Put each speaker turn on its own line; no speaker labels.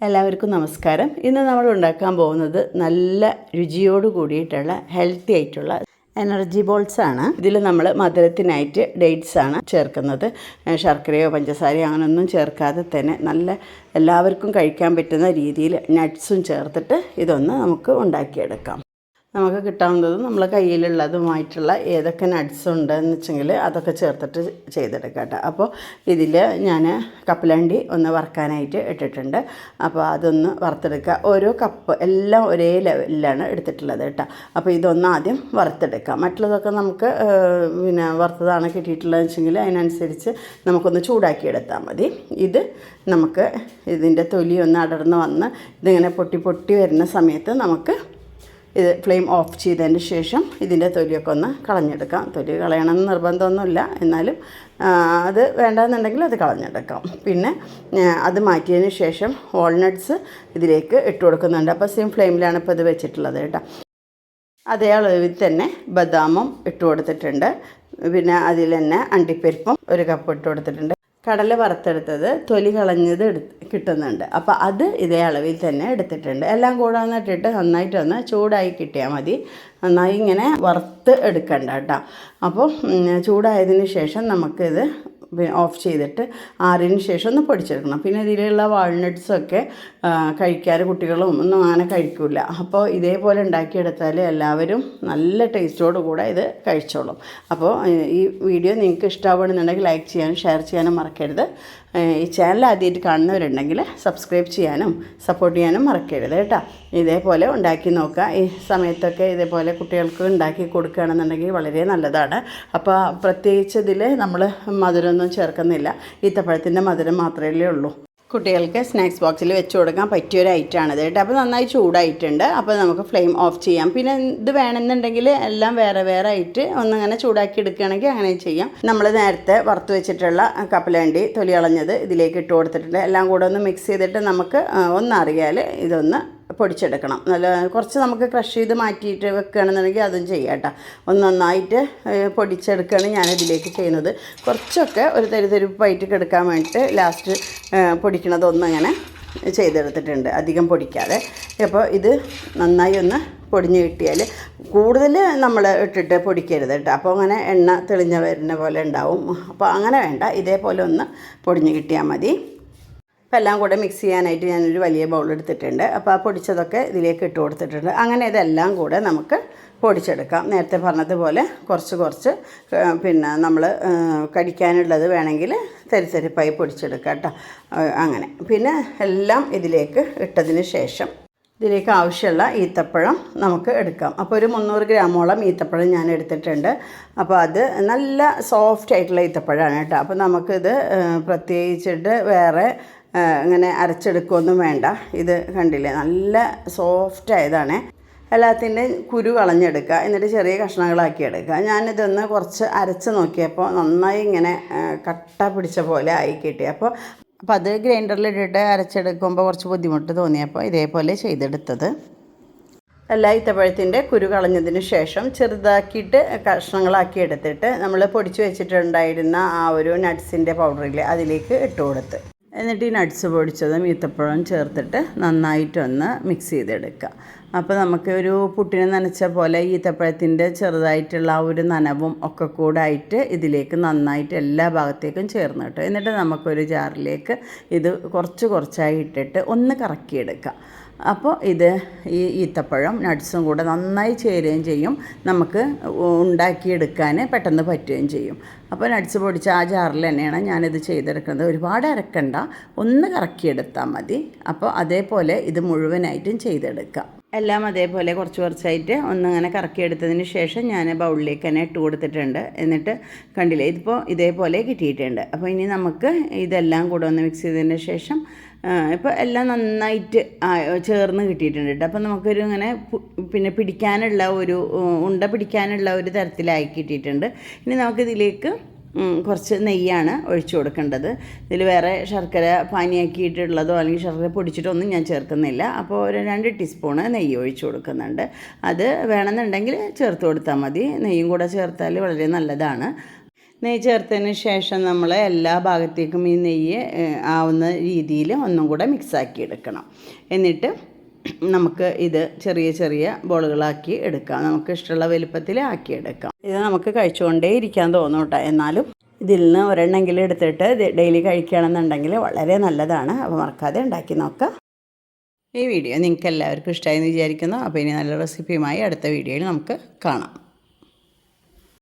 എല്ലാവർക്കും നമസ്കാരം. ഇന്ന് നമ്മൾ ഉണ്ടാക്കാൻ പോകുന്നത് നല്ല രുചിയോട് കൂടിയിട്ടുള്ള ഹെൽത്തി ആയിട്ടുള്ള എനർജി ബോൾസ് ആണ്. ഇതിൽ നമ്മൾ മധുരത്തിനായിട്ട് ഡേറ്റ്സ് ആണ് ചേർക്കുന്നത്. ശർക്കരയോ പഞ്ചസാരയോ അങ്ങനെയൊന്നും ചേർക്കാതെ തന്നെ നല്ല എല്ലാവർക്കും കഴിക്കാൻ പറ്റുന്ന രീതിയിൽ നട്ട്സും ചേർത്തിട്ട് ഇതൊന്ന് നമുക്ക് ഉണ്ടാക്കിയെടുക്കാം. നമുക്ക് കിട്ടാവുന്നതും നമ്മൾ കയ്യിലുള്ളതുമായിട്ടുള്ള ഏതൊക്കെ നട്ട്സ് ഉണ്ടെന്ന് വെച്ചെങ്കിൽ അതൊക്കെ ചേർത്തിട്ട് ചെയ്തെടുക്കാം കേട്ടോ. അപ്പോൾ ഇതിൽ ഞാൻ കപ്പലണ്ടി ഒന്ന് വറുക്കാനായിട്ട് ഇട്ടിട്ടുണ്ട്. അപ്പോൾ അതൊന്ന് വറുത്തെടുക്കുക. ഓരോ കപ്പ് എല്ലാം ഒരേ ലെവലിലാണ് എടുത്തിട്ടുള്ളത് കേട്ടോ. അപ്പോൾ ഇതൊന്ന് ആദ്യം വറുത്തെടുക്കാം. മറ്റുള്ളതൊക്കെ നമുക്ക് പിന്നെ വറുത്തതാണ് കിട്ടിയിട്ടുള്ളതെന്ന് വെച്ചെങ്കിൽ അതിനനുസരിച്ച് നമുക്കൊന്ന് ചൂടാക്കി എടുത്താൽ മതി. ഇത് നമുക്ക് ഇതിന്റെ തൊലി ഒന്ന് അടർന്ന് വന്ന് ഇതിങ്ങനെ പൊട്ടി പൊട്ടി വരുന്ന സമയത്ത് നമുക്ക് ഇത് ഫ്ലെയിം ഓഫ് ചെയ്തതിന് ശേഷം ഇതിന്റെ തൊലിയൊക്കെ ഒന്ന് കളഞ്ഞെടുക്കാം. തൊലി കളയണമെന്ന് നിർബന്ധമൊന്നുമില്ല. എന്നാലും അത് വേണ്ടെന്നുണ്ടെങ്കിൽ അത് കളഞ്ഞെടുക്കാം. പിന്നെ അത് മാറ്റിയതിന് ശേഷം വാൾനട്ട്സ് ഇതിലേക്ക് ഇട്ട് കൊടുക്കുന്നുണ്ട്. അപ്പോൾ സെയിം ഫ്ലെയിമിലാണ് ഇപ്പോൾ ഇത് വെച്ചിട്ടുള്ളത് കേട്ടോ. അതേ അളവിൽ തന്നെ ബദാമും ഇട്ട് കൊടുത്തിട്ടുണ്ട്. പിന്നെ അതിൽ തന്നെ അണ്ടിപ്പരിപ്പും ഒരു കപ്പ് ഇട്ട് കൊടുത്തിട്ടുണ്ട്. കടല വറുത്തെടുത്തത് തൊലി കളഞ്ഞത് എടുത്ത് കിട്ടുന്നുണ്ട്. അപ്പോൾ അത് ഇതേ അളവിൽ തന്നെ എടുത്തിട്ടുണ്ട്. എല്ലാം കൂടാന്നിട്ടിട്ട് നന്നായിട്ടൊന്ന് ചൂടായി കിട്ടിയാൽ മതി. നന്നായി ഇങ്ങനെ വറുത്ത് എടുക്കണ്ട കേട്ടോ. അപ്പോൾ ചൂടായതിന് ശേഷം നമുക്കിത് ഓഫ് ചെയ്തിട്ട് ആറിന് ശേഷം ഒന്ന് പൊടിച്ചെടുക്കണം. പിന്നെ ഇതിലുള്ള വാൾനട്ട്സൊക്കെ കഴിക്കാറ് കുട്ടികളും ഒന്നും അങ്ങനെ കഴിക്കില്ല അപ്പോൾ ഇതേപോലെ ഉണ്ടാക്കിയെടുത്താൽ എല്ലാവരും നല്ല ടേസ്റ്റോട് കൂടെ ഇത് കഴിച്ചോളും. അപ്പോൾ ഈ വീഡിയോ നിങ്ങൾക്ക് ഇഷ്ടമാവുകയാണെന്നുണ്ടെങ്കിൽ ലൈക്ക് ചെയ്യാനും ഷെയർ ചെയ്യാനും മറക്കരുത്. ഈ ചാനൽ ആദ്യമായിട്ട് കാണുന്നവരുണ്ടെങ്കിൽ സബ്സ്ക്രൈബ് ചെയ്യാനും സപ്പോർട്ട് ചെയ്യാനും മറക്കരുത് കേട്ടോ. ഇതേപോലെ ഉണ്ടാക്കി നോക്കുക. ഈ സമയത്തൊക്കെ ഇതേപോലെ കുട്ടികൾക്ക് ഉണ്ടാക്കി കൊടുക്കുകയാണെന്നുണ്ടെങ്കിൽ വളരെ നല്ലതാണ്. അപ്പോൾ പ്രത്യേകിച്ച് ഇതിൽ നമ്മൾ മധുരമൊന്നും ചേർക്കുന്നില്ല. ഈത്തപ്പഴത്തിന്റെ മധുരം മാത്രമേ ഉള്ളൂ. കുട്ടികൾക്ക് സ്നാക്സ് ബോക്സിൽ വെച്ച് കൊടുക്കാൻ പറ്റിയ ഒരു ഐറ്റമാണിത് കേട്ടോ. അപ്പോൾ നന്നായി ചൂടായിട്ടുണ്ട്. അപ്പോൾ നമുക്ക് ഫ്ലെയിം ഓഫ് ചെയ്യാം. പിന്നെ ഇത് വേണമെന്നുണ്ടെങ്കിൽ എല്ലാം വേറെ വേറെ ആയിട്ട് ഒന്നിങ്ങനെ ചൂടാക്കി എടുക്കുകയാണെങ്കിൽ അങ്ങനെ ചെയ്യാം. നമ്മൾ നേരത്തെ വറുത്ത് വെച്ചിട്ടുള്ള കപ്പലണ്ടി തൊലി കളഞ്ഞത് ഇതിലേക്ക് ഇട്ട് കൊടുത്തിട്ടുണ്ട്. എല്ലാം കൂടെ ഒന്ന് മിക്സ് ചെയ്തിട്ട് നമുക്ക് ഒന്നറിയാൽ ഇതൊന്ന് പൊടിച്ചെടുക്കണം. നല്ല കുറച്ച് നമുക്ക് ക്രഷ് ചെയ്ത് മാറ്റിയിട്ട് വെക്കുകയാണെന്നുണ്ടെങ്കിൽ അതും ചെയ്യാം കേട്ടോ. ഒന്ന് നന്നായിട്ട് പൊടിച്ചെടുക്കുകയാണ് ഞാനിതിലേക്ക് ചെയ്യുന്നത്. കുറച്ചൊക്കെ ഒരു തരിതരിപ്പായിട്ട് കെടുക്കാൻ വേണ്ടിയിട്ട് ലാസ്റ്റ് പൊടിക്കണത് ഒന്നങ്ങനെ ചെയ്തെടുത്തിട്ടുണ്ട്. അധികം പൊടിക്കാതെ. അപ്പോൾ ഇത് നന്നായി ഒന്ന് പൊടിഞ്ഞ് കിട്ടിയാൽ കൂടുതൽ നമ്മൾ ഇട്ടിട്ട് പൊടിക്കരുത് കേട്ടോ. അപ്പോൾ അങ്ങനെ എണ്ണ തെളിഞ്ഞ വരുന്ന പോലെ ഉണ്ടാവും. അപ്പോൾ അങ്ങനെ വേണ്ട. ഇതേപോലെ ഒന്ന് പൊടിഞ്ഞ് കിട്ടിയാൽ മതി. എല്ലാം കൂടെ മിക്സ് ചെയ്യാനായിട്ട് ഞാനൊരു വലിയ ബൗൾ എടുത്തിട്ടുണ്ട്. അപ്പോൾ ആ പൊടിച്ചതൊക്കെ ഇതിലേക്ക് ഇട്ട് കൊടുത്തിട്ടുണ്ട്. അങ്ങനെ ഇതെല്ലാം കൂടെ നമുക്ക് പൊടിച്ചെടുക്കാം. നേരത്തെ പറഞ്ഞതുപോലെ കുറച്ച് കുറച്ച് പിന്നെ നമ്മൾ കടിക്കാനുള്ളത് വേണമെങ്കിൽ തരിത്തരിപ്പായി പൊടിച്ചെടുക്കാം കേട്ടോ. അങ്ങനെ. പിന്നെ എല്ലാം ഇതിലേക്ക് ഇട്ടതിന് ശേഷം ഇതിലേക്ക് ആവശ്യമുള്ള ഈത്തപ്പഴം നമുക്ക് എടുക്കാം. അപ്പോൾ ഒരു മുന്നൂറ് ഗ്രാമോളം ഈത്തപ്പഴം ഞാൻ എടുത്തിട്ടുണ്ട്. അപ്പോൾ അത് നല്ല സോഫ്റ്റ് ആയിട്ടുള്ള ഈത്തപ്പഴമാണ് കേട്ടോ. അപ്പോൾ നമുക്കിത് പ്രത്യേകിച്ചിട്ട് വേറെ ഇങ്ങനെ അരച്ചെടുക്കുകയൊന്നും വേണ്ട. ഇത് കണ്ടില്ലേ? നല്ല സോഫ്റ്റ് ആയതാണ്. എല്ലാത്തിന്റെ കുരു കളഞ്ഞെടുക്കുക. എന്നിട്ട് ചെറിയ കഷ്ണങ്ങളാക്കി എടുക്കുക. ഞാനിതൊന്ന് കുറച്ച് അരച്ച് നോക്കിയപ്പോൾ നന്നായി ഇങ്ങനെ കട്ട പിടിച്ച പോലെ ആയി കിട്ടി. അപ്പോൾ അപ്പോൾ അത് ഗ്രൈൻഡറിലിട്ടിട്ട് അരച്ചെടുക്കുമ്പോൾ കുറച്ച് ബുദ്ധിമുട്ട് തോന്നിയപ്പോൾ ഇതേപോലെ ചെയ്തെടുത്തത്. എല്ലാ ഈത്തപ്പഴത്തിന്റെ കുരു കളഞ്ഞതിന് ശേഷം ചെറുതാക്കിയിട്ട് കഷ്ണങ്ങളാക്കി എടുത്തിട്ട് നമ്മൾ പൊടിച്ച് വെച്ചിട്ടുണ്ടായിരുന്ന ആ ഒരു നട്ട്സിന്റെ പൗഡറിൽ അതിലേക്ക് ഇട്ട് കൊടുത്ത്. എന്നിട്ട് ഈ നട്ട്സ് പൊടിച്ചതും ഈത്തപ്പഴവും ചേർത്തിട്ട് നന്നായിട്ടൊന്ന് മിക്സ് ചെയ്തെടുക്കുക. അപ്പോൾ നമുക്ക് ഒരു പുട്ടിനെ നനച്ച പോലെ ഈത്തപ്പഴത്തിന്റെ ചെറുതായിട്ടുള്ള ആ ഒരു നനവും ഒക്കെ കൂടെ ആയിട്ട് ഇതിലേക്ക് നന്നായിട്ട് എല്ലാ ഭാഗത്തേക്കും ചേർന്ന് കിട്ടും. എന്നിട്ട് നമുക്കൊരു ജാറിലേക്ക് ഇത് കുറച്ച് കുറച്ചായി ഇട്ടിട്ട് ഒന്ന് കറക്കിയെടുക്കുക. അപ്പോൾ ഇത് ഈ ഈത്തപ്പഴം നട്ട്സും കൂടെ നന്നായി ചേരുകയും ചെയ്യും. നമുക്ക് ഉണ്ടാക്കിയെടുക്കാൻ പെട്ടെന്ന് പറ്റുകയും ചെയ്യും. അപ്പോൾ നട്ട്സ് പൊടിച്ച ആ ജാറിൽ തന്നെയാണ് ഞാനിത് ചെയ്തെടുക്കുന്നത്. ഒരുപാട് അരക്കണ്ട. ഒന്ന് കറക്കിയെടുത്താൽ മതി. അപ്പോൾ അതേപോലെ ഇത് മുഴുവനായിട്ടും ചെയ്തെടുക്കാം എല്ലാം അതേപോലെ കുറച്ച് കുറച്ചായിട്ട് ഒന്നിങ്ങനെ കറക്കിയെടുത്തതിന് ശേഷം ഞാൻ ബൗളിലേക്ക് തന്നെ ഇട്ട് കൊടുത്തിട്ടുണ്ട്. എന്നിട്ട് കണ്ടില്ലേ? ഇതിപ്പോൾ ഇതേപോലെ കിട്ടിയിട്ടുണ്ട്. അപ്പോൾ ഇനി നമുക്ക് ഇതെല്ലാം കൂടെ ഒന്ന് മിക്സ് ചെയ്തതിന് ശേഷം ഇപ്പോൾ എല്ലാം നന്നായിട്ട് ചേർന്ന് കിട്ടിയിട്ടുണ്ട് കേട്ടോ അപ്പോൾ നമുക്കൊരു ഇങ്ങനെ പിന്നെ പിടിക്കാനുള്ള ഒരു ഉണ്ട പിടിക്കാനുള്ള ഒരു തരത്തിലായി കിട്ടിയിട്ടുണ്ട്. ഇനി നമുക്കിതിലേക്ക് കുറച്ച് നെയ്യാണ് ഒഴിച്ചു കൊടുക്കേണ്ടത്. ഇതിൽ വേറെ ശർക്കര പാനിയാക്കിയിട്ടുള്ളതോ അല്ലെങ്കിൽ ശർക്കര പൊടിച്ചിട്ടൊന്നും ഞാൻ ചേർക്കുന്നില്ല. അപ്പോൾ ഒരു രണ്ട് ടീസ്പൂണ് നെയ്യ് ഒഴിച്ചു കൊടുക്കുന്നുണ്ട്. അത് വേണമെന്നുണ്ടെങ്കിൽ ചേർത്ത് കൊടുത്താൽ മതി. നെയ്യും കൂടെ ചേർത്താൽ വളരെ നല്ലതാണ്. നെയ്യ് ചേർത്തതിന് ശേഷം നമ്മൾ എല്ലാ ഭാഗത്തേക്കും ഈ നെയ്യ് ആവുന്ന രീതിയിൽ ഒന്നും കൂടെ മിക്സാക്കി എടുക്കണം. എന്നിട്ട് നമുക്ക് ഇത് ചെറിയ ചെറിയ ബോളുകളാക്കി എടുക്കാം. നമുക്ക് ഇഷ്ടമുള്ള വലുപ്പത്തിൽ ആക്കി എടുക്കാം. ഇത് നമുക്ക് കഴിച്ചുകൊണ്ടേ ഇരിക്കാൻ തോന്നും കേട്ടോ. എന്നാലും ഇതിൽ നിന്ന് ഒരെണ്ണെങ്കിലും എടുത്തിട്ട് ഡെയിലി കഴിക്കുകയാണെന്നുണ്ടെങ്കിൽ വളരെ നല്ലതാണ്. അപ്പോൾ മറക്കാതെ ഉണ്ടാക്കി നോക്കാം. ഈ വീഡിയോ നിങ്ങൾക്ക് എല്ലാവർക്കും ഇഷ്ടമായി എന്ന് വിചാരിക്കുന്നു. അപ്പോൾ ഇനി നല്ല റെസിപ്പിയുമായി അടുത്ത വീഡിയോയിൽ നമുക്ക് കാണാം.